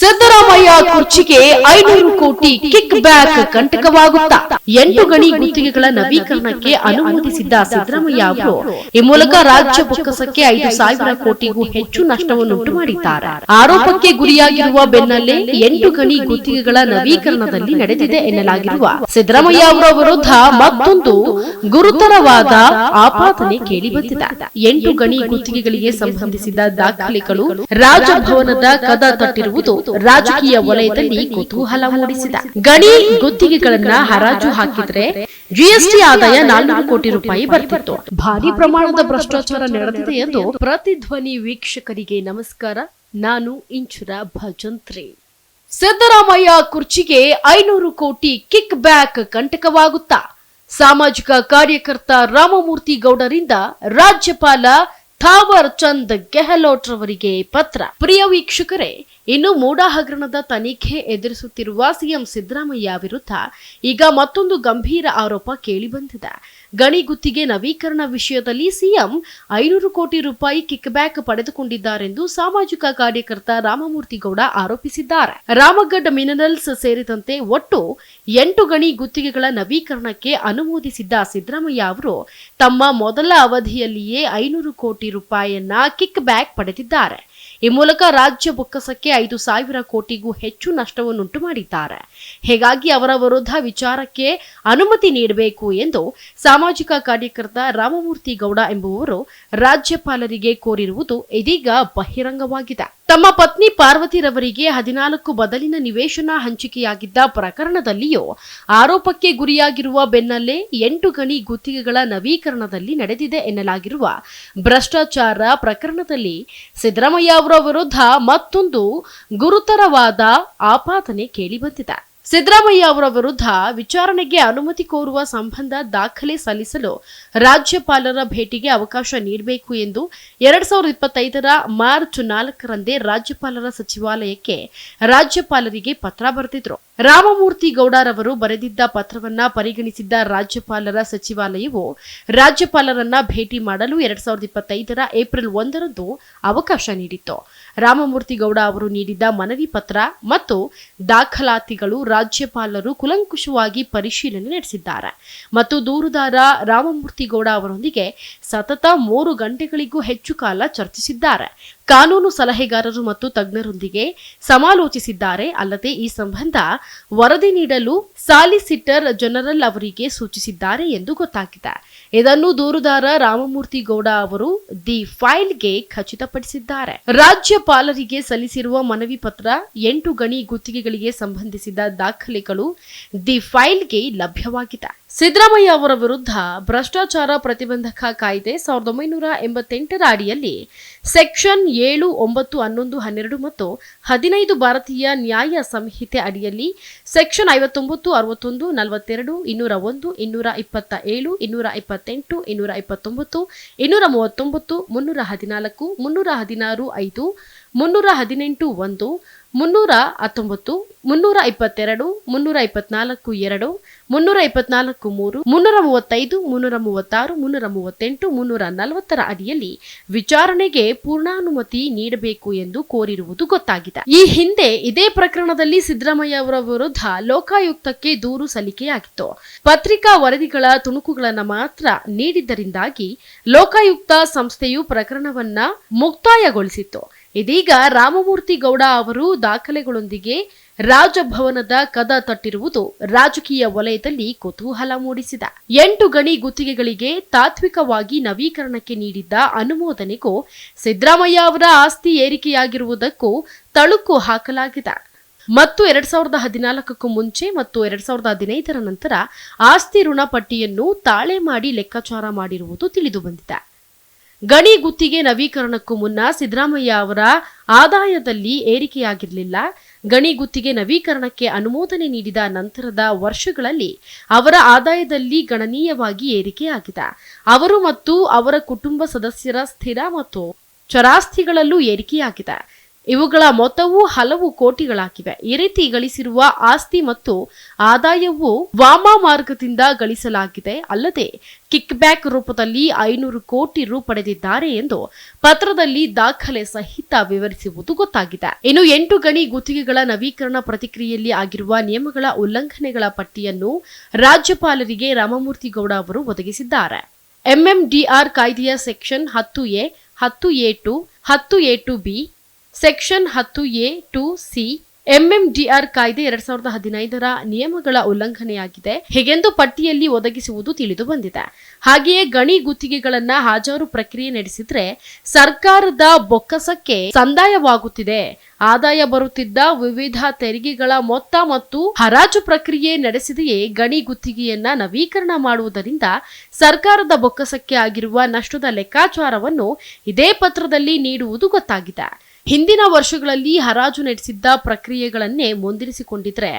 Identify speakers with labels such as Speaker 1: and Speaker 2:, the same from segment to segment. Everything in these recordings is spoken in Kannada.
Speaker 1: ಸಿದ್ದರಾಮಯ್ಯ ಕುರ್ಚಿಗೆ ಐನೂರು ಕೋಟಿ ಕಿಕ್ ಬ್ಯಾಕ್ ಕಂಟಕವಾಗುತ್ತಾ? ಎಂಟು ಗಣಿ ಗುತ್ತಿಗೆಗಳ ನವೀಕರಣಕ್ಕೆ ಅನುಮತಿಸಿದ್ದ ಸಿದ್ದರಾಮಯ್ಯ ಅವರು, ಈ ಮೂಲಕ ರಾಜ್ಯ ಬೊಕ್ಕಸಕ್ಕೆ ಐದು ಸಾವಿರ ಕೋಟಿಗೂ ಹೆಚ್ಚು ನಷ್ಟವನ್ನುಂಟು ಮಾಡಿದ್ದಾರೆ. ಆರೋಪಕ್ಕೆ ಗುರಿಯಾಗಿರುವ ಬೆನ್ನಲ್ಲೇ ಎಂಟು ಗಣಿ ಗುತ್ತಿಗೆಗಳ ನವೀಕರಣದಲ್ಲಿ ನಡೆದಿದೆ ಎನ್ನಲಾಗಿರುವ ಸಿದ್ದರಾಮಯ್ಯ ಅವರ ವಿರುದ್ಧ ಮತ್ತೊಂದು ಗುರುತರವಾದ ಆಪಾದನೆ ಕೇಳಿಬಂದಿದೆ. ಎಂಟು ಗಣಿ ಗುತ್ತಿಗೆಗಳಿಗೆ ಸಂಬಂಧಿಸಿದ ದಾಖಲೆಗಳು ರಾಜಭವನದ ಕದ ತಟ್ಟಿರುವುದು ರಾಜಕೀಯ ವಲಯದಲ್ಲಿ ಕುತೂಹಲ ಮೂಡಿಸಿದ ಗಣಿ ಗುತ್ತಿಗೆಗಳನ್ನ ಹರಾಜು ಹಾಕಿದ್ರೆ ಜಿಎಸ್ಟಿ ಆದಾಯ ನಾಲ್ಕು ಕೋಟಿ ರೂಪಾಯಿ ಬರ್ತಿತ್ತು. ಭಾರಿ ಪ್ರಮಾಣದ ಭ್ರಷ್ಟಾಚಾರ ನಡೆದಿದೆ ಎಂದು ಪ್ರತಿಧ್ವನಿ ವೀಕ್ಷಕರಿಗೆ ನಮಸ್ಕಾರ. ನಾನು ಇಂಚುರ ಭಜಂತ್ರಿ. ಸಿದ್ದರಾಮಯ್ಯ ಕುರ್ಚಿಗೆ ಐನೂರು ಕೋಟಿ ಕಿಕ್ ಬ್ಯಾಕ್ ಕಂಟಕವಾಗುತ್ತಾ? ಸಾಮಾಜಿಕ ಕಾರ್ಯಕರ್ತ ರಾಮಮೂರ್ತಿ ಗೌಡರಿಂದ ರಾಜ್ಯಪಾಲ ಥಾವರ್ ಚಂದ್ ಗೆಹ್ಲೋಟ್ ರವರಿಗೆ ಪತ್ರ. ಪ್ರಿಯ ವೀಕ್ಷಕರೇ, ಇನ್ನು ಮೂಡಾ ಹಗರಣದ ತನಿಖೆ ಎದುರಿಸುತ್ತಿರುವ ಸಿಎಂ ಸಿದ್ದರಾಮಯ್ಯ ವಿರುದ್ಧ ಈಗ ಮತ್ತೊಂದು ಗಂಭೀರ ಆರೋಪ ಕೇಳಿಬಂದಿದೆ ಗಣಿ ಗುತ್ತಿಗೆ ನವೀಕರಣ ವಿಷಯದಲ್ಲಿ ಸಿಎಂ ಐನೂರು ಕೋಟಿ ರೂಪಾಯಿ ಕಿಕ್ ಬ್ಯಾಕ್ ಪಡೆದುಕೊಂಡಿದ್ದಾರೆಂದು ಸಾಮಾಜಿಕ ಕಾರ್ಯಕರ್ತ ರಾಮಮೂರ್ತಿ ಗೌಡ ಆರೋಪಿಸಿದ್ದಾರೆ. ರಾಮಗಡ್ ಮಿನರಲ್ಸ್ ಸೇರಿದಂತೆ ಒಟ್ಟು ಎಂಟು ಗಣಿ ಗುತ್ತಿಗೆಗಳ ನವೀಕರಣಕ್ಕೆ ಅನುಮೋದಿಸಿದ್ದ ಸಿದ್ದರಾಮಯ್ಯ ಅವರು ತಮ್ಮ ಮೊದಲ ಅವಧಿಯಲ್ಲಿಯೇ ಐನೂರು ಕೋಟಿ ರೂಪಾಯಿಯನ್ನ ಕಿಕ್ ಬ್ಯಾಕ್ ಪಡೆದಿದ್ದಾರೆ. ಈ ಮೂಲಕ ರಾಜ್ಯ ಬೊಕ್ಕಸಕ್ಕೆ ಐದು ಸಾವಿರ ಕೋಟಿಗೂ ಹೆಚ್ಚು ನಷ್ಟವನ್ನುಂಟು ಮಾಡಿದ್ದಾರೆ. ಹೀಗಾಗಿ ಅವರ ವಿರುದ್ಧ ವಿಚಾರಕ್ಕೆ ಅನುಮತಿ ನೀಡಬೇಕು ಎಂದು ಸಾಮಾಜಿಕ ಕಾರ್ಯಕರ್ತ ರಾಮಮೂರ್ತಿ ಗೌಡ ಎಂಬುವರು ರಾಜ್ಯಪಾಲರಿಗೆ ಕೋರಿರುವುದು ಇದೀಗ ಬಹಿರಂಗವಾಗಿದೆ. ತಮ್ಮ ಪತ್ನಿ ಪಾರ್ವತಿರವರಿಗೆ ಹದಿನಾಲ್ಕು ಬದಲಿನ ನಿವೇಶನ ಹಂಚಿಕೆಯಾಗಿದ್ದ ಪ್ರಕರಣದಲ್ಲಿಯೂ ಆರೋಪಕ್ಕೆ ಗುರಿಯಾಗಿರುವ ಬೆನ್ನಲ್ಲೇ ಎಂಟು ಗಣಿ ಗುತ್ತಿಗೆಗಳ ನವೀಕರಣದಲ್ಲಿ ನಡೆದಿದೆ ಎನ್ನಲಾಗಿರುವ ಭ್ರಷ್ಟಾಚಾರ ಪ್ರಕರಣದಲ್ಲಿ ಸಿದ್ದರಾಮಯ್ಯ ಅವರ ವಿರುದ್ಧ ಮತ್ತೊಂದು ಗುರುತರವಾದ ಆಪಾದನೆ ಕೇಳಿಬಂದಿದೆ. ಸಿದ್ದರಾಮಯ್ಯ ಅವರ ವಿರುದ್ಧ ವಿಚಾರಣೆಗೆ ಅನುಮತಿ ಕೋರುವ ಸಂಬಂಧ ದಾಖಲೆ ಸಲ್ಲಿಸಲು ರಾಜ್ಯಪಾಲರ ಭೇಟಿಗೆ ಅವಕಾಶ ನೀಡಬೇಕು ಎಂದು ಎರಡ್ ಸಾವಿರದ ಇಪ್ಪತ್ತೈದರ ಮಾರ್ಚ್ ನಾಲ್ಕರಂದೇ ರಾಜ್ಯಪಾಲರ ಸಚಿವಾಲಯಕ್ಕೆ ರಾಜ್ಯಪಾಲರಿಗೆ ಪತ್ರ ಬರೆದಿದ್ರು. ರಾಮಮೂರ್ತಿ ಗೌಡರವರು ಬರೆದಿದ್ದ ಪತ್ರವನ್ನ ಪರಿಗಣಿಸಿದ್ದ ರಾಜ್ಯಪಾಲರ ಸಚಿವಾಲಯವು ರಾಜ್ಯಪಾಲರನ್ನ ಭೇಟಿ ಮಾಡಲು ಎರಡ್ ಸಾವಿರದ ಇಪ್ಪತ್ತೈದರ ಏಪ್ರಿಲ್ ಒಂದರಂದು ಅವಕಾಶ ನೀಡಿತ್ತು. ರಾಮಮೂರ್ತಿ ಗೌಡ ಅವರು ನೀಡಿದ್ದ ಮನವಿ ಪತ್ರ ಮತ್ತು ದಾಖಲಾತಿಗಳು ರಾಜ್ಯಪಾಲರು ಕುಲಂಕುಷವಾಗಿ ಪರಿಶೀಲನೆ ನಡೆಸಿದ್ದಾರೆ. ಮತ್ತು ದೂರುದಾರ ರಾಮಮೂರ್ತಿ ಗೌಡ ಅವರೊಂದಿಗೆ ಸತತ ಮೂರು ಗಂಟೆಗಳಿಗೂ ಹೆಚ್ಚು ಕಾಲ ಚರ್ಚಿಸಿದ್ದಾರೆ. ಕಾನೂನು ಸಲಹೆಗಾರರು ಮತ್ತು ತಜ್ಞರೊಂದಿಗೆ ಸಮಾಲೋಚಿಸಿದ್ದಾರೆ. ಅಲ್ಲದೆ ಈ ಸಂಬಂಧ ವರದಿ ನೀಡಲು ಸಾಲಿಸಿಟರ್ ಜನರಲ್ ಅವರಿಗೆ ಸೂಚಿಸಿದ್ದಾರೆ ಎಂದು ಗೊತ್ತಾಗಿದೆ. ಇದನ್ನು ದೂರುದಾರ ರಾಮಮೂರ್ತಿ ಗೌಡ ಅವರು ದಿ ಫೈಲ್ಗೆ ಖಚಿತಪಡಿಸಿದ್ದಾರೆ. ರಾಜ್ಯಪಾಲರಿಗೆ ಸಲ್ಲಿಸಿರುವ ಮನವಿ ಪತ್ರ ಎಂಟು ಗಣಿ ಗುತ್ತಿಗೆಗಳಿಗೆ ಸಂಬಂಧಿಸಿದ ದಾಖಲೆಗಳು ದಿ ಫೈಲ್ಗೆ ಲಭ್ಯವಾಗಿದೆ. ಸಿದ್ದರಾಮಯ್ಯ ಅವರ ವಿರುದ್ಧ ಭ್ರಷ್ಟಾಚಾರ ಪ್ರತಿಬಂಧಕ ಕಾಯ್ದೆ ಸಾವಿರದ ಒಂಬೈನೂರ ಎಂಬತ್ತೆಂಟರ ಅಡಿಯಲ್ಲಿ ಸೆಕ್ಷನ್ ಏಳು, ಒಂಬತ್ತು, ಹನ್ನೊಂದು, ಹನ್ನೆರಡು ಮತ್ತು ಹದಿನೈದು ಭಾರತೀಯ ನ್ಯಾಯ ಸಂಹಿತೆ ಅಡಿಯಲ್ಲಿ ಸೆಕ್ಷನ್ ಐವತ್ತೊಂಬತ್ತು, ಅರವತ್ತೊಂದು, ನಲವತ್ತೆರಡು, ಇನ್ನೂರ ಒಂದು, ಇನ್ನೂರ ಇಪ್ಪತ್ತ ಏಳು, ಇನ್ನೂರ ಇಪ್ಪತ್ತೆಂಟು, ಇನ್ನೂರ ಇಪ್ಪತ್ತೊಂಬತ್ತು, ಇನ್ನೂರ ಮೂವತ್ತೊಂಬತ್ತು, ಮುನ್ನೂರ ಹದಿನಾಲ್ಕು, ಮುನ್ನೂರ ಹದಿನಾರು, ಐದು ಮುನ್ನೂರ ಹದಿನೆಂಟು ಒಂದು, ಮುನ್ನೂರ ಹತ್ತೊಂಬತ್ತು, ಮುನ್ನೂರ ಇಪ್ಪತ್ತೆರಡು, ಮುನ್ನೂರ ಇಪ್ಪತ್ನಾಲ್ಕು ಎರಡು, ಮುನ್ನೂರ ಇಪ್ಪತ್ನಾಲ್ಕು ಮೂರು, ಮುನ್ನೂರ ಮೂವತ್ತೈದು, ಮುನ್ನೂರ ಮೂವತ್ತಾರು, ಮುನ್ನೂರ ಮೂವತ್ತೆಂಟು, ಮುನ್ನೂರ ನಲವತ್ತರ ಅಡಿಯಲ್ಲಿ ವಿಚಾರಣೆಗೆ ಪೂರ್ಣಾನುಮತಿ ನೀಡಬೇಕು ಎಂದು ಕೋರಿರುವುದು ಗೊತ್ತಾಗಿದೆ. ಈ ಹಿಂದೆ ಇದೇ ಪ್ರಕರಣದಲ್ಲಿ ಸಿದ್ದರಾಮಯ್ಯ ಅವರ ವಿರುದ್ಧ ಲೋಕಾಯುಕ್ತಕ್ಕೆ ದೂರು ಸಲ್ಲಿಕೆಯಾಗಿತ್ತು. ಪತ್ರಿಕಾ ವರದಿಗಳ ತುಣುಕುಗಳನ್ನು ಮಾತ್ರ ನೀಡಿದ್ದರಿಂದಾಗಿ ಲೋಕಾಯುಕ್ತ ಸಂಸ್ಥೆಯು ಪ್ರಕರಣವನ್ನ ಮುಕ್ತಾಯಗೊಳಿಸಿತ್ತು. ಇದೀಗ ರಾಮಮೂರ್ತಿ ಗೌಡ ಅವರು ದಾಖಲೆಗಳೊಂದಿಗೆ ರಾಜಭವನದ ಕದ ತಟ್ಟಿರುವುದು ರಾಜಕೀಯ ವಲಯದಲ್ಲಿ ಕುತೂಹಲ ಮೂಡಿಸಿದೆ. ಎಂಟು ಗಣಿ ಗುತ್ತಿಗೆಗಳಿಗೆ ತಾತ್ವಿಕವಾಗಿ ನವೀಕರಣಕ್ಕೆ ನೀಡಿದ್ದ ಅನುಮೋದನೆಗೂ ಸಿದ್ದರಾಮಯ್ಯ ಅವರ ಆಸ್ತಿ ಏರಿಕೆಯಾಗಿರುವುದಕ್ಕೂ ತಳುಕು ಹಾಕಲಾಗಿದೆ. ಮತ್ತು ಎರಡ್ ಸಾವಿರದ ಹದಿನಾಲ್ಕಕ್ಕೂ ಮುಂಚೆ ಮತ್ತು ಎರಡ್ ಸಾವಿರದ ಹದಿನೈದರ ನಂತರ ಆಸ್ತಿ ಋಣ ಪಟ್ಟಿಯನ್ನು ತಾಳೆ ಮಾಡಿ ಲೆಕ್ಕಾಚಾರ ಮಾಡಿರುವುದು ತಿಳಿದು ಬಂದಿದೆ. ಗಣಿ ಗುತ್ತಿಗೆ ನವೀಕರಣಕ್ಕೂ ಮುನ್ನ ಸಿದ್ದರಾಮಯ್ಯ ಅವರ ಆದಾಯದಲ್ಲಿ ಏರಿಕೆಯಾಗಿರಲಿಲ್ಲ. ಗಣಿ ಗುತ್ತಿಗೆ ನವೀಕರಣಕ್ಕೆ ಅನುಮೋದನೆ ನೀಡಿದ ನಂತರದ ವರ್ಷಗಳಲ್ಲಿ ಅವರ ಆದಾಯದಲ್ಲಿ ಗಣನೀಯವಾಗಿ ಏರಿಕೆಯಾಗಿದೆ. ಅವರು ಮತ್ತು ಅವರ ಕುಟುಂಬ ಸದಸ್ಯರ ಸ್ಥಿರ ಮತ್ತು ಚರಾಸ್ತಿಗಳಲ್ಲೂ ಏರಿಕೆಯಾಗಿದೆ. ಇವುಗಳ ಮೊತ್ತವು ಹಲವು ಕೋಟಿಗಳಾಗಿವೆ. ಈ ರೀತಿ ಗಳಿಸಿರುವ ಆಸ್ತಿ ಮತ್ತು ಆದಾಯವು ವಾಮ ಮಾರ್ಗದಿಂದ ಗಳಿಸಲಾಗಿದೆ. ಅಲ್ಲದೆ ಕಿಕ್ ಬ್ಯಾಕ್ ರೂಪದಲ್ಲಿ ಐನೂರು ಕೋಟಿ ರು ಪಡೆದಿದ್ದಾರೆ ಎಂದು ಪತ್ರದಲ್ಲಿ ದಾಖಲೆ ಸಹಿತ ವಿವರಿಸುವುದು ಗೊತ್ತಾಗಿದೆ. ಇನ್ನು ಎಂಟು ಗಣಿ ಗುತ್ತಿಗೆಗಳ ನವೀಕರಣ ಪ್ರತಿಕ್ರಿಯೆಯಲ್ಲಿ ಆಗಿರುವ ನಿಯಮಗಳ ಉಲ್ಲಂಘನೆಗಳ ಪಟ್ಟಿಯನ್ನು ರಾಜ್ಯಪಾಲರಿಗೆ ರಾಮಮೂರ್ತಿಗೌಡ ಅವರು ಒದಗಿಸಿದ್ದಾರೆ. ಎಂಎಂಡಿಆರ್ ಕಾಯ್ದೆಯ ಸೆಕ್ಷನ್ ಹತ್ತು ಎ ಹತ್ತು ಎ ಟು, ಹತ್ತು ಎ ಟು ಬಿ ಸೆಕ್ಷನ್ ಹತ್ತು ಎ ಟು ಸಿ ಎಂಎಂಡಿಆರ್ ಕಾಯ್ದೆ ಎರಡ್ ಸಾವಿರದ ಹದಿನೈದರ ನಿಯಮಗಳ ಉಲ್ಲಂಘನೆಯಾಗಿದೆ. ಹೀಗೆಂದು ಪಟ್ಟಿಯಲ್ಲಿ ಒದಗಿಸುವುದು ತಿಳಿದು ಬಂದಿದೆ. ಹಾಗೆಯೇ ಗಣಿ ಗುತ್ತಿಗೆಗಳನ್ನ ಹಾಜರು ಪ್ರಕ್ರಿಯೆ ನಡೆಸಿದ್ರೆ ಸರ್ಕಾರದ ಬೊಕ್ಕಸಕ್ಕೆ ಸಂದಾಯವಾಗುತ್ತಿದೆ. ಆದಾಯ ಬರುತ್ತಿದ್ದ ವಿವಿಧ ತೆರಿಗೆಗಳ ಮೊತ್ತ ಮತ್ತು ಹರಾಜು ಪ್ರಕ್ರಿಯೆ ನಡೆಸಿದೆಯೇ ಗಣಿ ಗುತ್ತಿಗೆಯನ್ನ ನವೀಕರಣ ಮಾಡುವುದರಿಂದ ಸರ್ಕಾರದ ಬೊಕ್ಕಸಕ್ಕೆ ಆಗಿರುವ ನಷ್ಟದ ಲೆಕ್ಕಾಚಾರವನ್ನು ಇದೇ ಪತ್ರದಲ್ಲಿ ನೀಡುವುದು ಗೊತ್ತಾಗಿದೆ. ಹಿಂದಿನ ವರ್ಷಗಳಲ್ಲಿ ಹರಾಜು ನಡೆಸಿದ್ದ ಪ್ರಕ್ರಿಯೆಗಳನ್ನೇ ಮುಂದಿರಿಸಿಕೊಂಡಿದ್ರೆ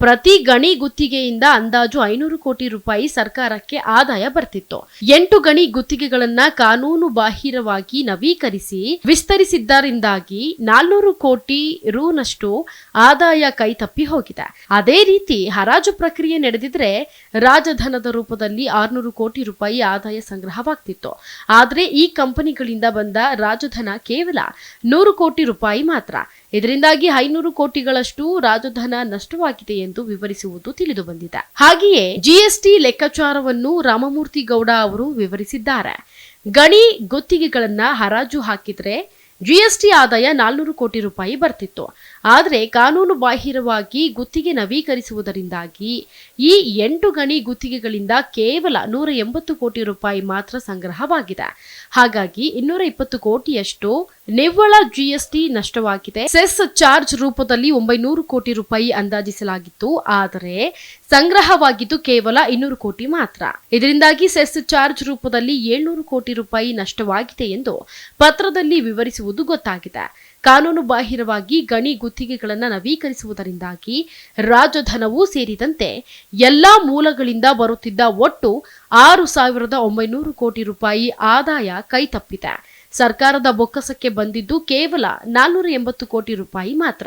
Speaker 1: ಪ್ರತಿ ಗಣಿ ಗುತ್ತಿಗೆಯಿಂದ ಅಂದಾಜು ಐನೂರು ಕೋಟಿ ರೂಪಾಯಿ ಸರ್ಕಾರಕ್ಕೆ ಆದಾಯ ಬರ್ತಿತ್ತು. ಎಂಟು ಗಣಿ ಗುತ್ತಿಗೆಗಳನ್ನ ಕಾನೂನು ಬಾಹಿರವಾಗಿ ನವೀಕರಿಸಿ ವಿಸ್ತರಿಸಿದ್ದರಿಂದಾಗಿ ನಾಲ್ನೂರು ಕೋಟಿ ರೂನಷ್ಟು ಆದಾಯ ಕೈತಪ್ಪಿ ಹೋಗಿದೆ. ಅದೇ ರೀತಿ ಹರಾಜು ಪ್ರಕ್ರಿಯೆ ನಡೆದಿದ್ರೆ ರಾಜಧನದ ರೂಪದಲ್ಲಿ ಆರ್ನೂರು ಕೋಟಿ ರೂಪಾಯಿ ಆದಾಯ ಸಂಗ್ರಹವಾಗ್ತಿತ್ತು. ಆದ್ರೆ ಈ ಕಂಪನಿಗಳಿಂದ ಬಂದ ರಾಜಧನ ಕೇವಲ ನೂರು ಕೋಟಿ ರೂಪಾಯಿ ಮಾತ್ರ. ಇದರಿಂದಾಗಿ ಐನೂರು ಕೋಟಿಗಳಷ್ಟು ರಾಜಧನ ನಷ್ಟವಾಗಿದೆ ಎಂದು ವಿವರಿಸುವುದು ತಿಳಿದುಬಂದಿದೆ ಹಾಗೆಯೇ ಜಿಎಸ್ಟಿ ಲೆಕ್ಕಾಚಾರವನ್ನು ರಾಮಮೂರ್ತಿ ಗೌಡ ಅವರು ವಿವರಿಸಿದ್ದಾರೆ. ಗಣಿ ಗುತ್ತಿಗೆಗಳನ್ನ ಹರಾಜು ಹಾಕಿದ್ರೆ ಜಿಎಸ್ಟಿ ಆದಾಯ ನಾಲ್ನೂರು ಕೋಟಿ ರೂಪಾಯಿ ಬರ್ತಿತ್ತು. ಆದರೆ ಕಾನೂನು ಬಾಹಿರವಾಗಿ ಗುತ್ತಿಗೆ ನವೀಕರಿಸುವುದರಿಂದಾಗಿ ಈ ಎಂಟು ಗಣಿ ಗುತ್ತಿಗೆಗಳಿಂದ ಕೇವಲ ನೂರ ಎಂಬತ್ತು ಕೋಟಿ ರೂಪಾಯಿ ಮಾತ್ರ ಸಂಗ್ರಹವಾಗಿದೆ. ಹಾಗಾಗಿ ಇನ್ನೂರ ಇಪ್ಪತ್ತು ಕೋಟಿಯಷ್ಟು ನಿವ್ವಳ ಜಿಎಸ್ಟಿ ನಷ್ಟವಾಗಿದೆ. ಸೆಸ್ ಚಾರ್ಜ್ ರೂಪದಲ್ಲಿ ಒಂಬೈನೂರು ಕೋಟಿ ರೂಪಾಯಿ ಅಂದಾಜಿಸಲಾಗಿತ್ತು. ಆದರೆ ಸಂಗ್ರಹವಾಗಿದ್ದು ಕೇವಲ ಇನ್ನೂರು ಕೋಟಿ ಮಾತ್ರ. ಇದರಿಂದಾಗಿ ಸೆಸ್ ಚಾರ್ಜ್ ರೂಪದಲ್ಲಿ ಏಳ್ನೂರು ಕೋಟಿ ರೂಪಾಯಿ ನಷ್ಟವಾಗಿದೆ ಎಂದು ಪತ್ರದಲ್ಲಿ ವಿವರಿಸುವುದು ಗೊತ್ತಾಗಿದೆ. ಕಾನೂನು ಬಾಹಿರವಾಗಿ ಗಣಿ ಗುತ್ತಿಗೆಗಳನ್ನು ನವೀಕರಿಸುವುದರಿಂದಾಗಿ ರಾಜಧನವೂ ಸೇರಿದಂತೆ ಎಲ್ಲಾ ಮೂಲಗಳಿಂದ ಬರುತ್ತಿದ್ದ ಒಟ್ಟು ಆರು ಸಾವಿರದ ಒಂಬೈನೂರು ಕೋಟಿ ರೂಪಾಯಿ ಆದಾಯ ಕೈತಪ್ಪಿದೆ. ಸರ್ಕಾರದ ಬೊಕ್ಕಸಕ್ಕೆ ಬಂದಿದ್ದು ಕೇವಲ ನಾಲ್ನೂರ ಎಂಬತ್ತು ಕೋಟಿ ರೂಪಾಯಿ ಮಾತ್ರ.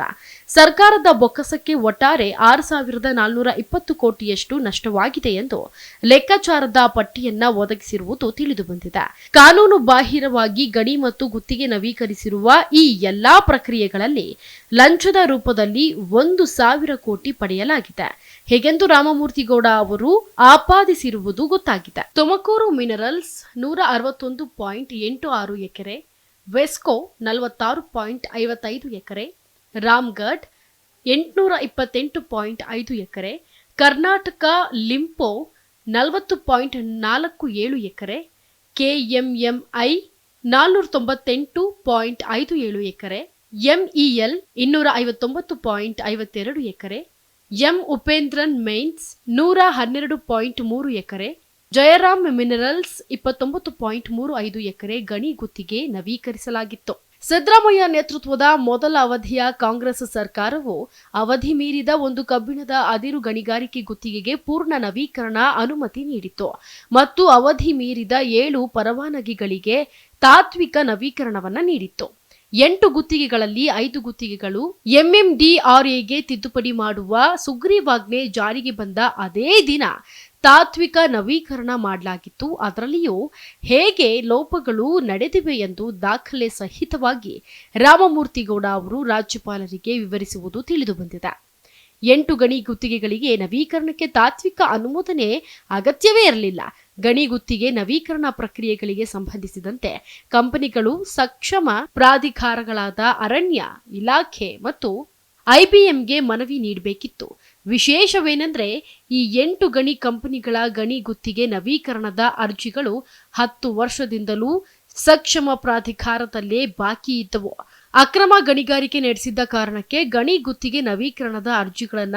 Speaker 1: ಸರ್ಕಾರದ ಬೊಕ್ಕಸಕ್ಕೆ ಒಟ್ಟಾರೆ ಆರು ಸಾವಿರದ ನಾಲ್ನೂರ ಇಪ್ಪತ್ತು ಕೋಟಿಯಷ್ಟು ನಷ್ಟವಾಗಿದೆ ಎಂದು ಲೆಕ್ಕಾಚಾರದ ಪಟ್ಟಿಯನ್ನ ಒದಗಿಸಿರುವುದು ತಿಳಿದು ಬಂದಿದೆ. ಕಾನೂನು ಬಾಹಿರವಾಗಿ ಗಣಿ ಮತ್ತು ಗುತ್ತಿಗೆ ನವೀಕರಿಸಿರುವ ಈ ಎಲ್ಲಾ ಪ್ರಕ್ರಿಯೆಗಳಲ್ಲಿ ಲಂಚದ ರೂಪದಲ್ಲಿ ಒಂದು ಸಾವಿರ ಕೋಟಿ ಪಡೆಯಲಾಗಿದೆ. ಹೀಗೆಂದು ರಾಮಮೂರ್ತಿಗೌಡ ಅವರು ಆಪಾದಿಸಿರುವುದು ಗೊತ್ತಾಗಿದೆ. ತುಮಕೂರು ಮಿನರಲ್ಸ್ ನೂರ ಅರವತ್ತೊಂದು ಪಾಯಿಂಟ್ ಎಂಟು ಆರು ಎಕರೆ, ವೆಸ್ಕೋ ನಲವತ್ತಾರು ಪಾಯಿಂಟ್ ಐವತ್ತೈದು ಎಕರೆ, ರಾಮ್ಗಢ್ ಎಂಟುನೂರ ಇಪ್ಪತ್ತೆಂಟು ಪಾಯಿಂಟ್ ಐದು ಎಕರೆ, ಕರ್ನಾಟಕ ಲಿಂಪೋ ನಲವತ್ತು ಪಾಯಿಂಟ್ ನಾಲ್ಕು ಏಳು ಎಕರೆ, ಕೆಎಂಎಂಐ ನಾಲ್ನೂರ ತೊಂಬತ್ತೆಂಟು ಪಾಯಿಂಟ್ ಐದು ಏಳು ಎಕರೆ, ಎಂಇಎಲ್ ಇನ್ನೂರ ಐವತ್ತೊಂಬತ್ತು ಪಾಯಿಂಟ್ ಐವತ್ತೆರಡು ಎಕರೆ ಎಂ. ಉಪೇಂದ್ರನ್ ಮೈನ್ಸ್ ನೂರ ಹನ್ನೆರಡು ಪಾಯಿಂಟ್ ಮೂರು ಎಕರೆ, ಜಯರಾಮ್ ಮಿನರಲ್ಸ್ ಇಪ್ಪತ್ತೊಂಬತ್ತು ಪಾಯಿಂಟ್ ಮೂರು ಐದು ಎಕರೆ ಗಣಿ ಗುತ್ತಿಗೆ ನವೀಕರಿಸಲಾಗಿತ್ತು. ಸಿದ್ದರಾಮಯ್ಯ ನೇತೃತ್ವದ ಮೊದಲ ಅವಧಿಯ ಕಾಂಗ್ರೆಸ್ ಸರ್ಕಾರವು ಅವಧಿ ಮೀರಿದ ಒಂದು ಕಬ್ಬಿಣದ ಅದಿರು ಗಣಿಗಾರಿಕೆ ಗುತ್ತಿಗೆಗೆ ಪೂರ್ಣ ನವೀಕರಣ ಅನುಮತಿ ನೀಡಿತ್ತು. ಮತ್ತು ಅವಧಿ ಮೀರಿದ ಏಳು ಪರವಾನಗಿಗಳಿಗೆ ತಾತ್ವಿಕ ನವೀಕರಣವನ್ನು ನೀಡಿತ್ತು. ಎಂಟು ಗುತ್ತಿಗೆಗಳಲ್ಲಿ ಐದು ಗುತ್ತಿಗೆಗಳು ಎಂಎಂಡಿಆರ್ಎಗೆ ತಿದ್ದುಪಡಿ ಮಾಡುವ ಸುಗ್ರೀವಾಜ್ಞೆ ಜಾರಿಗೆ ಬಂದ ಅದೇ ದಿನ ತಾತ್ವಿಕ ನವೀಕರಣ ಮಾಡಲಾಗಿತ್ತು. ಅದರಲ್ಲಿಯೂ ಹೇಗೆ ಲೋಪಗಳು ನಡೆದಿವೆ ಎಂದು ದಾಖಲೆ ಸಹಿತವಾಗಿ ರಾಮಮೂರ್ತಿಗೌಡ ಅವರು ರಾಜ್ಯಪಾಲರಿಗೆ ವಿವರಿಸುವುದು ತಿಳಿದು ಬಂದಿದೆ. ಎಂಟು ಗಣಿ ಗುತ್ತಿಗೆಗಳಿಗೆ ನವೀಕರಣಕ್ಕೆ ತಾತ್ವಿಕ ಅನುಮೋದನೆ ಅಗತ್ಯವೇ ಇರಲಿಲ್ಲ. ಗಣಿ ಗುತ್ತಿಗೆ ನವೀಕರಣ ಪ್ರಕ್ರಿಯೆಗಳಿಗೆ ಸಂಬಂಧಿಸಿದಂತೆ ಕಂಪನಿಗಳು ಸಕ್ಷಮ ಪ್ರಾಧಿಕಾರಗಳಾದ ಅರಣ್ಯ, ಇಲಾಖೆ ಮತ್ತು ಐಬಿಎಂಗೆ ಮನವಿ ನೀಡಬೇಕಿತ್ತು. ವಿಶೇಷವೇನೆಂದರೆ ಈ ಎಂಟು ಗಣಿ ಕಂಪನಿಗಳ ಗಣಿ ಗುತ್ತಿಗೆ ನವೀಕರಣದ ಅರ್ಜಿಗಳು ಹತ್ತು ವರ್ಷದಿಂದಲೂ ಸಕ್ಷಮ ಪ್ರಾಧಿಕಾರದಲ್ಲೇ ಬಾಕಿ ಇದ್ದವು. ಅಕ್ರಮ ಗಣಿಗಾರಿಕೆ ನಡೆಸಿದ್ದ ಕಾರಣಕ್ಕೆ ಗಣಿ ಗುತ್ತಿಗೆ ನವೀಕರಣದ ಅರ್ಜಿಗಳನ್ನ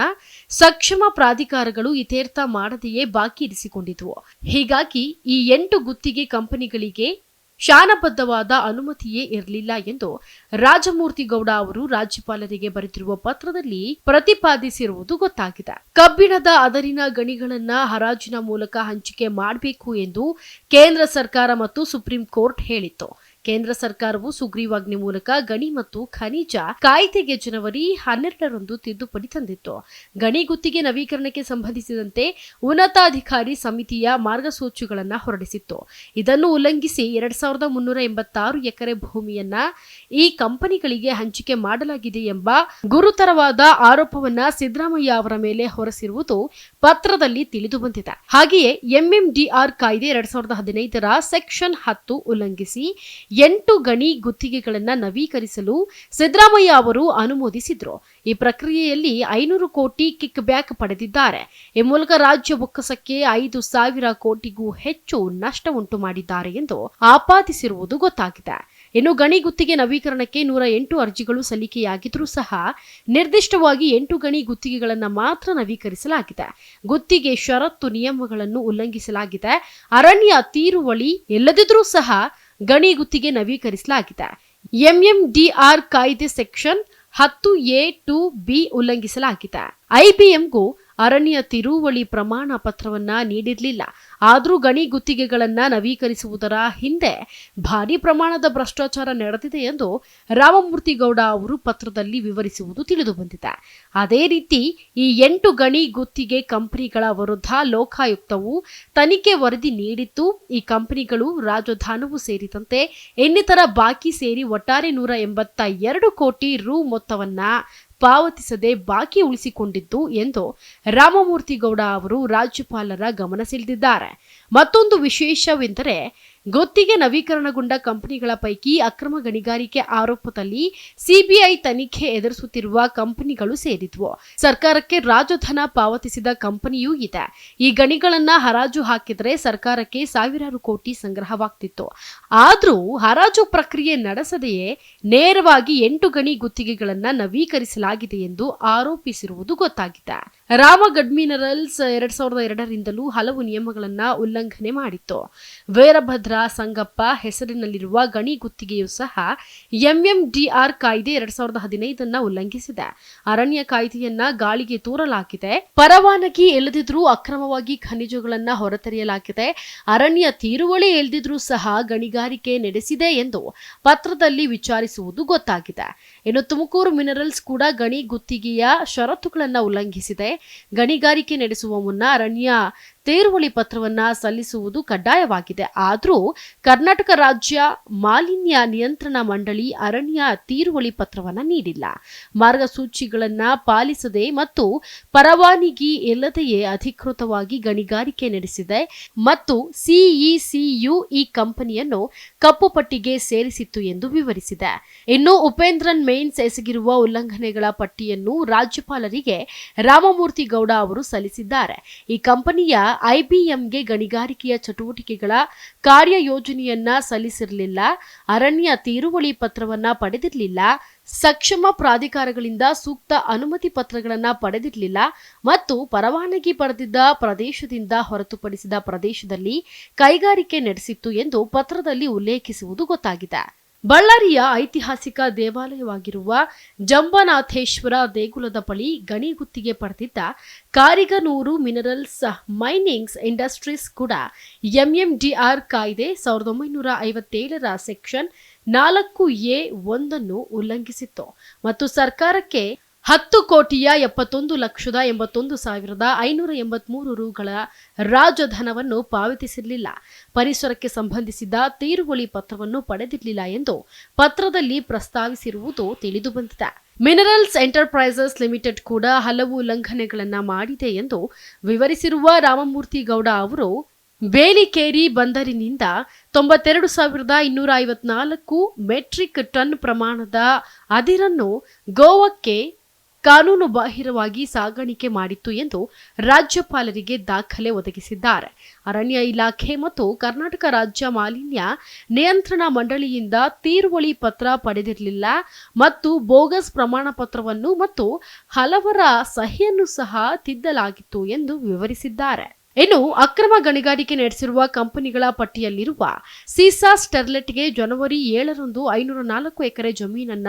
Speaker 1: ಸಕ್ಷಮ ಪ್ರಾಧಿಕಾರಗಳು ಇತ್ಯರ್ಥ ಮಾಡದೆಯೇ ಬಾಕಿ ಇರಿಸಿಕೊಂಡಿದ್ವು. ಹೀಗಾಗಿ ಈ ಎಂಟು ಗುತ್ತಿಗೆ ಕಂಪನಿಗಳಿಗೆ ಶಾನಬದ್ಧವಾದ ಅನುಮತಿಯೇ ಇರಲಿಲ್ಲ ಎಂದು ರಾಜಮೂರ್ತಿ ಗೌಡ ಅವರು ರಾಜ್ಯಪಾಲರಿಗೆ ಬರೆದಿರುವ ಪತ್ರದಲ್ಲಿ ಪ್ರತಿಪಾದಿಸಿರುವುದು ಗೊತ್ತಾಗಿದೆ. ಕಬ್ಬಿಣದ ಅದರಿನ ಗಣಿಗಳನ್ನ ಹರಾಜಿನ ಮೂಲಕ ಹಂಚಿಕೆ ಮಾಡಬೇಕು ಎಂದು ಕೇಂದ್ರ ಸರ್ಕಾರ ಮತ್ತು ಸುಪ್ರೀಂ ಕೋರ್ಟ್ ಹೇಳಿತ್ತು. ಕೇಂದ್ರ ಸರ್ಕಾರವು ಸುಗ್ರೀವಾಜ್ಞೆ ಮೂಲಕ ಗಣಿ ಮತ್ತು ಖನಿಜ ಕಾಯ್ದೆಗೆ ಜನವರಿ ಹನ್ನೆರಡರಂದು ತಿದ್ದುಪಡಿ ತಂದಿತ್ತು. ಗಣಿ ಗುತ್ತಿಗೆ ನವೀಕರಣಕ್ಕೆ ಸಂಬಂಧಿಸಿದಂತೆ ಉನ್ನತಾಧಿಕಾರಿ ಸಮಿತಿಯ ಮಾರ್ಗಸೂಚಿಗಳನ್ನು ಹೊರಡಿಸಿತ್ತು. ಇದನ್ನು ಉಲ್ಲಂಘಿಸಿ ಎರಡ್ ಸಾವಿರದ ಮುನ್ನೂರ ಎಂಬತ್ತಾರು ಎಕರೆ ಭೂಮಿಯನ್ನ ಈ ಕಂಪನಿಗಳಿಗೆ ಹಂಚಿಕೆ ಮಾಡಲಾಗಿದೆ ಎಂಬ ಗುರುತರವಾದ ಆರೋಪವನ್ನ ಸಿದ್ದರಾಮಯ್ಯ ಅವರ ಮೇಲೆ ಹೊರಸಿರುವುದು ಪತ್ರದಲ್ಲಿ ತಿಳಿದು ಬಂದಿದೆ. ಹಾಗೆಯೇ ಎಂಎಂಡಿಆರ್ ಕಾಯ್ದೆ ಎರಡ್ ಸಾವಿರದ ಹದಿನೈದರ ಸೆಕ್ಷನ್ ಹತ್ತು ಉಲ್ಲಂಘಿಸಿ ಎಂಟು ಗಣಿ ಗುತ್ತಿಗೆಗಳನ್ನ ನವೀಕರಿಸಲು ಸಿದ್ದರಾಮಯ್ಯ ಅವರು ಅನುಮೋದಿಸಿದ್ರು. ಈ ಪ್ರಕ್ರಿಯೆಯಲ್ಲಿ ಐನೂರು ಕೋಟಿ ಕಿಕ್ ಬ್ಯಾಕ್ ಪಡೆದಿದ್ದಾರೆ. ಈ ಮೂಲಕ ರಾಜ್ಯ ಬೊಕ್ಕಸಕ್ಕೆ ಐದು ಸಾವಿರ ಕೋಟಿಗೂ ಹೆಚ್ಚು ನಷ್ಟ ಉಂಟು ಮಾಡಿದ್ದಾರೆ ಎಂದು ಆಪಾದಿಸಿರುವುದು ಗೊತ್ತಾಗಿದೆ. ಇನ್ನು ಗಣಿ ಗುತ್ತಿಗೆ ನವೀಕರಣಕ್ಕೆ ನೂರ ಎಂಟು ಅರ್ಜಿಗಳು ಸಲ್ಲಿಕೆಯಾಗಿದ್ರೂ ಸಹ ನಿರ್ದಿಷ್ಟವಾಗಿ ಎಂಟು ಗಣಿ ಗುತ್ತಿಗೆಗಳನ್ನು ಮಾತ್ರ ನವೀಕರಿಸಲಾಗಿದೆ. ಗುತ್ತಿಗೆ ಷರತ್ತು ನಿಯಮಗಳನ್ನು ಉಲ್ಲಂಘಿಸಲಾಗಿದೆ. ಅರಣ್ಯ ತೀರುವಳಿ ಇಲ್ಲದಿದ್ರೂ ಸಹ ಗಣಿ ಗುತ್ತಿಗೆ ನವೀಕರಿಸಲಾಗಿದೆ. ಎಂಎಂಡಿಆರ್ ಕಾಯ್ದೆ ಸೆಕ್ಷನ್ ಹತ್ತು ಎ ಟು ಬಿ ಉಲ್ಲಂಘಿಸಲಾಗಿದೆ. ಐಬಿಎಂಗೂ ಅರಣ್ಯ ತಿರುವಳಿ ಪ್ರಮಾಣ ಪತ್ರವನ್ನ ನೀಡಿರಲಿಲ್ಲ. ಆದರೂ ಗಣಿ ಗುತ್ತಿಗೆಗಳನ್ನ ನವೀಕರಿಸುವುದರ ಹಿಂದೆ ಭಾರಿ ಪ್ರಮಾಣದ ಭ್ರಷ್ಟಾಚಾರ ನಡೆದಿದೆ ಎಂದು ರಾಮಮೂರ್ತಿ ಗೌಡ ಅವರು ಪತ್ರದಲ್ಲಿ ವಿವರಿಸುವುದು ತಿಳಿದು ಬಂದಿದೆ. ಅದೇ ರೀತಿ ಈ ಎಂಟು ಗಣಿ ಗುತ್ತಿಗೆ ಕಂಪನಿಗಳ ವಿರುದ್ಧ ಲೋಕಾಯುಕ್ತವು ತನಿಖೆ ವರದಿ ನೀಡಿತ್ತು ಈ ಕಂಪನಿಗಳು ರಾಜಧಾನವು ಸೇರಿದಂತೆ ಇನ್ನಿತರ ಬಾಕಿ ಸೇರಿ ಒಟ್ಟಾರೆ ನೂರ ಎಂಬತ್ತ ಎರಡು ಕೋಟಿ ರು ಮೊತ್ತವನ್ನ ಪಾವತಿಸದೆ ಬಾಕಿ ಉಳಿಸಿಕೊಂಡಿದ್ದು ಎಂದು ರಾಮಮೂರ್ತಿಗೌಡ ಅವರು ರಾಜ್ಯಪಾಲರ ಗಮನ ಸೆಳೆದಿದ್ದಾರೆ. ಮತ್ತೊಂದು ವಿಶೇಷವೆಂದರೆ ಗುತ್ತಿಗೆ ನವೀಕರಣಗೊಂಡ ಕಂಪನಿಗಳ ಪೈಕಿ ಅಕ್ರಮ ಗಣಿಗಾರಿಕೆ ಆರೋಪದಲ್ಲಿ ಸಿಬಿಐ ತನಿಖೆ ಎದುರಿಸುತ್ತಿರುವ ಕಂಪನಿಗಳು ಸೇರಿದ್ವು. ಸರ್ಕಾರಕ್ಕೆ ರಾಜಧನ ಪಾವತಿಸಿದ ಕಂಪನಿಯೂ ಇದೆ. ಈ ಗಣಿಗಳನ್ನ ಹರಾಜು ಹಾಕಿದರೆ ಸರ್ಕಾರಕ್ಕೆ ಸಾವಿರಾರು ಕೋಟಿ ಸಂಗ್ರಹವಾಗ್ತಿತ್ತು. ಆದರೂ ಹರಾಜು ಪ್ರಕ್ರಿಯೆ ನಡೆಸದೆಯೇ ನೇರವಾಗಿ ಎಂಟು ಗಣಿ ಗುತ್ತಿಗೆಗಳನ್ನ ನವೀಕರಿಸಲಾಗಿದೆ ಎಂದು ಆರೋಪಿಸಿರುವುದು ಗೊತ್ತಾಗಿದೆ. ರಾಮಗಡ್ ಮಿನರಲ್ಸ್ ಎರಡ್ ಸಾವಿರದ ಎರಡರಿಂದಲೂ ಹಲವು ನಿಯಮಗಳನ್ನ ಉಲ್ಲಂಘನೆ ಮಾಡಿತ್ತು. ವೀರಭದ್ರ ಸಂಗಪ್ಪ ಹೆಸರಿನಲ್ಲಿರುವ ಗಣಿ ಗುತ್ತಿಗೆಯೂ ಸಹ ಎಂಎಂಡಿಆರ್ ಕಾಯ್ದೆ ಎರಡ್ ಸಾವಿರದ ಹದಿನೈದನ್ನ ಉಲ್ಲಂಘಿಸಿದೆ. ಅರಣ್ಯ ಕಾಯ್ದೆಯನ್ನ ಗಾಳಿಗೆ ತೂರಲಾಗಿದೆ. ಪರವಾನಗಿ ಇಲ್ಲದಿದ್ರೂ ಅಕ್ರಮವಾಗಿ ಖನಿಜಗಳನ್ನ ಹೊರತೆರೆಯಲಾಗಿದೆ. ಅರಣ್ಯ ತೀರುವಳಿ ಇಲ್ಲದಿದ್ರೂ ಸಹ ಗಣಿಗಾರಿಕೆ ನಡೆಸಿದೆ ಎಂದು ಪತ್ರದಲ್ಲಿ ವಿಚಾರಿಸುವುದು ಗೊತ್ತಾಗಿದೆ. ಇನ್ನು ತುಮಕೂರು ಮಿನರಲ್ಸ್ ಕೂಡ ಗಣಿ ಗುತ್ತಿಗೆಯ ಷರತ್ತುಗಳನ್ನು ಉಲ್ಲಂಘಿಸಿದೆ. ಗಣಿಗಾರಿಕೆ ನಡೆಸುವ ಮುನ್ನ ಅರಣ್ಯ ತೇರುವಳಿ ಪತ್ರವನ್ನ ಸಲ್ಲಿಸುವುದು ಕಡ್ಡಾಯವಾಗಿದೆ. ಆದರೂ ಕರ್ನಾಟಕ ರಾಜ್ಯ ಮಾಲಿನ್ಯ ನಿಯಂತ್ರಣ ಮಂಡಳಿ ಅರಣ್ಯ ತೀರುವಳಿ ಪತ್ರವನ್ನ ನೀಡಿಲ್ಲ. ಮಾರ್ಗಸೂಚಿಗಳನ್ನ ಪಾಲಿಸದೆ ಮತ್ತು ಪರವಾನಗಿ ಇಲ್ಲದೆಯೇ ಅಧಿಕೃತವಾಗಿ ಗಣಿಗಾರಿಕೆ ನಡೆಸಿದೆ ಮತ್ತು ಸಿಇಸಿಯು ಈ ಕಂಪನಿಯನ್ನು ಕಪ್ಪು ಪಟ್ಟಿಗೆ ಸೇರಿಸಿತ್ತು ಎಂದು ವಿವರಿಸಿದೆ. ಇನ್ನು ಉಪೇಂದ್ರನ್ ಮೇನ್ಸ್ ಎಸಗಿರುವ ಉಲ್ಲಂಘನೆಗಳ ಪಟ್ಟಿಯನ್ನು ರಾಜ್ಯಪಾಲರಿಗೆ ರಾಮಮೂರ್ತಿ ಗೌಡ ಅವರು ಸಲ್ಲಿಸಿದ್ದಾರೆ. ಈ ಕಂಪನಿಯ ಐಬಿಎಂಗೆ ಗಣಿಗಾರಿಕೆಯ ಚಟುವಟಿಕೆಗಳ ಕಾರ್ಯಯೋಜನೆಯನ್ನ ಸಲ್ಲಿಸಿರಲಿಲ್ಲ. ಅರಣ್ಯ ತೀರುವಳಿ ಪತ್ರವನ್ನ ಪಡೆದಿರಲಿಲ್ಲ. ಸಕ್ಷಮ ಪ್ರಾಧಿಕಾರಗಳಿಂದ ಸೂಕ್ತ ಅನುಮತಿ ಪತ್ರಗಳನ್ನು ಪಡೆದಿರಲಿಲ್ಲ ಮತ್ತು ಪರವಾನಗಿ ಪಡೆದಿದ್ದ ಪ್ರದೇಶದಿಂದ ಹೊರತುಪಡಿಸಿದ ಪ್ರದೇಶದಲ್ಲಿ ಕೈಗಾರಿಕೆ ನಡೆಸಿತ್ತು ಎಂದು ಪತ್ರದಲ್ಲಿ ಉಲ್ಲೇಖಿಸುವುದು ಗೊತ್ತಾಗಿದೆ. ಬಳ್ಳಾರಿಯ ಐತಿಹಾಸಿಕ ದೇವಾಲಯವಾಗಿರುವ ಜಂಬನಾಥೇಶ್ವರ ದೇಗುಲದ ಬಳಿ ಗಣಿ ಗುತ್ತಿಗೆ ಪಡೆದಿದ್ದ ಕಾರಿಗನೂರು ಮಿನರಲ್ಸ್ ಮೈನಿಂಗ್ಸ್ ಇಂಡಸ್ಟ್ರೀಸ್ ಕೂಡ ಎಂಎಂಡಿಆರ್ ಕಾಯ್ದೆ ಸಾವಿರದ ಒಂಬೈನೂರ ಐವತ್ತೇಳರ ಸೆಕ್ಷನ್ ನಾಲ್ಕು ಎ ಒಂದನ್ನು ಉಲ್ಲಂಘಿಸಿತ್ತು. ಮತ್ತು ಸರ್ಕಾರಕ್ಕೆ ಹತ್ತು ಕೋಟಿಯ ಎಪ್ಪತ್ತೊಂದು ಲಕ್ಷದ ಎಂಬತ್ತೊಂದು ಸಾವಿರದ ಐನೂರ ಎಂಬತ್ಮೂರು ರುಗಳ ರಾಜಧನವನ್ನು ಪಾವತಿಸಿರಲಿಲ್ಲ. ಪರಿಸರಕ್ಕೆ ಸಂಬಂಧಿಸಿದ ತೀರುವಳಿ ಪತ್ರವನ್ನು ಪಡೆದಿರಲಿಲ್ಲ ಎಂದು ಪತ್ರದಲ್ಲಿ ಪ್ರಸ್ತಾವಿಸಿರುವುದು ತಿಳಿದುಬಂದಿದೆ ಮಿನರಲ್ಸ್ ಎಂಟರ್ಪ್ರೈಸಸ್ ಲಿಮಿಟೆಡ್ ಕೂಡ ಹಲವು ಉಲ್ಲಂಘನೆಗಳನ್ನು ಮಾಡಿದೆ ಎಂದು ವಿವರಿಸಿರುವ ರಾಮಮೂರ್ತಿ ಗೌಡ ಅವರು, ಬೇಲಿಕೇರಿ ಬಂದರಿನಿಂದ ತೊಂಬತ್ತೆರಡು ಸಾವಿರದ ಇನ್ನೂರ ಐವತ್ನಾಲ್ಕು ಮೆಟ್ರಿಕ್ ಟನ್ ಪ್ರಮಾಣದ ಅದಿರನ್ನು ಗೋವಾಕ್ಕೆ ಕಾನೂನು ಬಾಹಿರವಾಗಿ ಸಾಗಾಣಿಕೆ ಮಾಡಿತ್ತು ಎಂದು ರಾಜ್ಯಪಾಲರಿಗೆ ದಾಖಲೆ ಒದಗಿಸಿದ್ದಾರೆ. ಅರಣ್ಯ ಇಲಾಖೆ ಮತ್ತು ಕರ್ನಾಟಕ ರಾಜ್ಯ ಮಾಲಿನ್ಯ ನಿಯಂತ್ರಣ ಮಂಡಳಿಯಿಂದ ತೀರುವಳಿ ಪತ್ರ ಪಡೆದಿರಲಿಲ್ಲ ಮತ್ತು ಬೋಗಸ್ ಪ್ರಮಾಣ ಪತ್ರವನ್ನು ಮತ್ತು ಹಲವರ ಸಹಿಯನ್ನು ಸಹ ತಿದ್ದಲಾಗಿತ್ತು ಎಂದು ವಿವರಿಸಿದ್ದಾರೆ. ಇನ್ನು ಅಕ್ರಮ ಗಣಿಗಾರಿಕೆ ನಡೆಸಿರುವ ಕಂಪನಿಗಳ ಪಟ್ಟಿಯಲ್ಲಿರುವ ಸೀಸಾ ಸ್ಟೆರ್ಲೆಟ್ಗೆ ಜನವರಿ ಏಳರಂದು ಐನೂರ ನಾಲ್ಕು ಎಕರೆ ಜಮೀನನ್ನ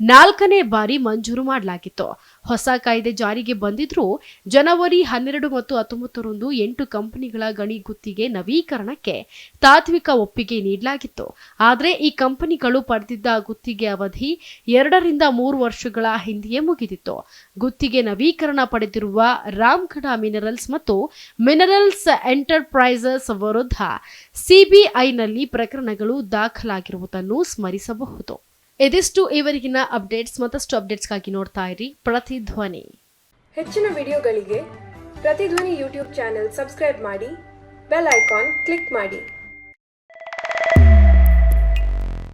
Speaker 1: ನಾಲ್ಕನೇ ಬಾರಿ ಮಂಜೂರು ಮಾಡಲಾಗಿತ್ತು. ಹೊಸ ಕಾಯ್ದೆ ಜಾರಿಗೆ ಬಂದಿದ್ರೂ ಜನವರಿ ಹನ್ನೆರಡು ಮತ್ತು ಹತ್ತೊಂಬತ್ತರಂದು ಎಂಟು ಕಂಪನಿಗಳ ಗಣಿ ಗುತ್ತಿಗೆ ನವೀಕರಣಕ್ಕೆ ತಾತ್ವಿಕ ಒಪ್ಪಿಗೆ ನೀಡಲಾಗಿತ್ತು. ಆದರೆ ಈ ಕಂಪನಿಗಳು ಪಡೆದಿದ್ದ ಗುತ್ತಿಗೆ ಅವಧಿ ಎರಡರಿಂದ ಮೂರು ವರ್ಷಗಳ ಹಿಂದೆಯೇ ಮುಗಿದಿತ್ತು. ಗುತ್ತಿಗೆ ನವೀಕರಣ ಪಡೆದಿರುವ ರಾಮ್ಗಢ ಮಿನರಲ್ಸ್ ಮತ್ತು ಮಿನರಲ್ಸ್ ಎಂಟರ್ಪ್ರೈಸಸ್ ವಿರುದ್ಧ ಸಿಬಿಐನಲ್ಲಿ ಪ್ರಕರಣಗಳು ದಾಖಲಾಗಿರುವುದನ್ನು ಸ್ಮರಿಸಬಹುದು. ಇದಿಷ್ಟು ಇವರಿಗಿನ ಅಪ್ಡೇಟ್ಸ್ ಮತ್ತಷ್ಟು ಅಪ್ಡೇಟ್ಸ್ಗಾಗಿ ನೋಡ್ತಾ ಇರಿ ಪ್ರತಿಧ್ವನಿ.
Speaker 2: ಹೆಚ್ಚಿನ ವಿಡಿಯೋಗಳಿಗೆ ಪ್ರತಿಧ್ವನಿ ಯೂಟ್ಯೂಬ್ ಚಾನೆಲ್ ಸಬ್ಸ್ಕ್ರೈಬ್ ಮಾಡಿ, ಬೆಲ್ ಐಕಾನ್ ಕ್ಲಿಕ್ ಮಾಡಿ.